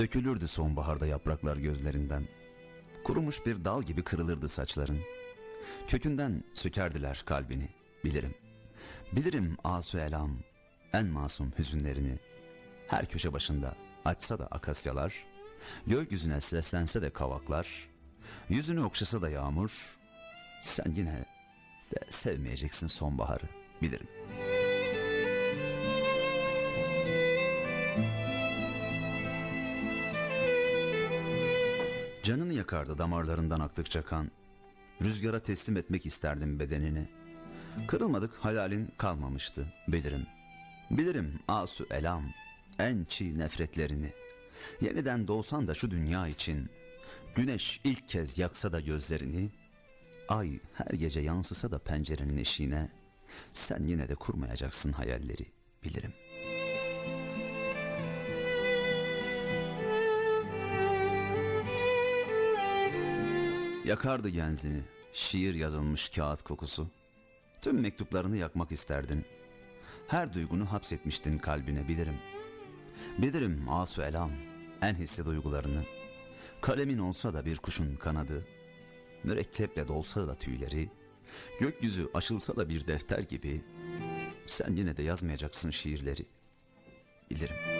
Dökülürdü sonbaharda yapraklar gözlerinden. Kurumuş bir dal gibi kırılırdı saçların. Kökünden sökerdiler kalbini, bilirim. Bilirim asu elam, en masum hüzünlerini. Her köşe başında açsa da akasyalar, gökyüzüne seslense de kavaklar, yüzünü okşasa da yağmur, sen yine de sevmeyeceksin sonbaharı, bilirim. Canını yakardı damarlarından aktıkça kan. Rüzgara teslim etmek isterdim bedenini. Kırılmadık halalin kalmamıştı bilirim. Bilirim asu elam, en çiğ nefretlerini. Yeniden doğsan da şu dünya için, güneş ilk kez yaksa da gözlerini, ay her gece yansısa da pencerenin eşiğine, sen yine de kurmayacaksın hayalleri bilirim. Yakardı genzini, şiir yazılmış kağıt kokusu. Tüm mektuplarını yakmak isterdin. Her duygunu hapsetmiştin kalbine bilirim. Bilirim asu elam, en hisli duygularını. Kalemin olsa da bir kuşun kanadı. Mürekkeple dolsa da tüyleri. Gökyüzü açılsa da bir defter gibi. Sen yine de yazmayacaksın şiirleri. Bilirim.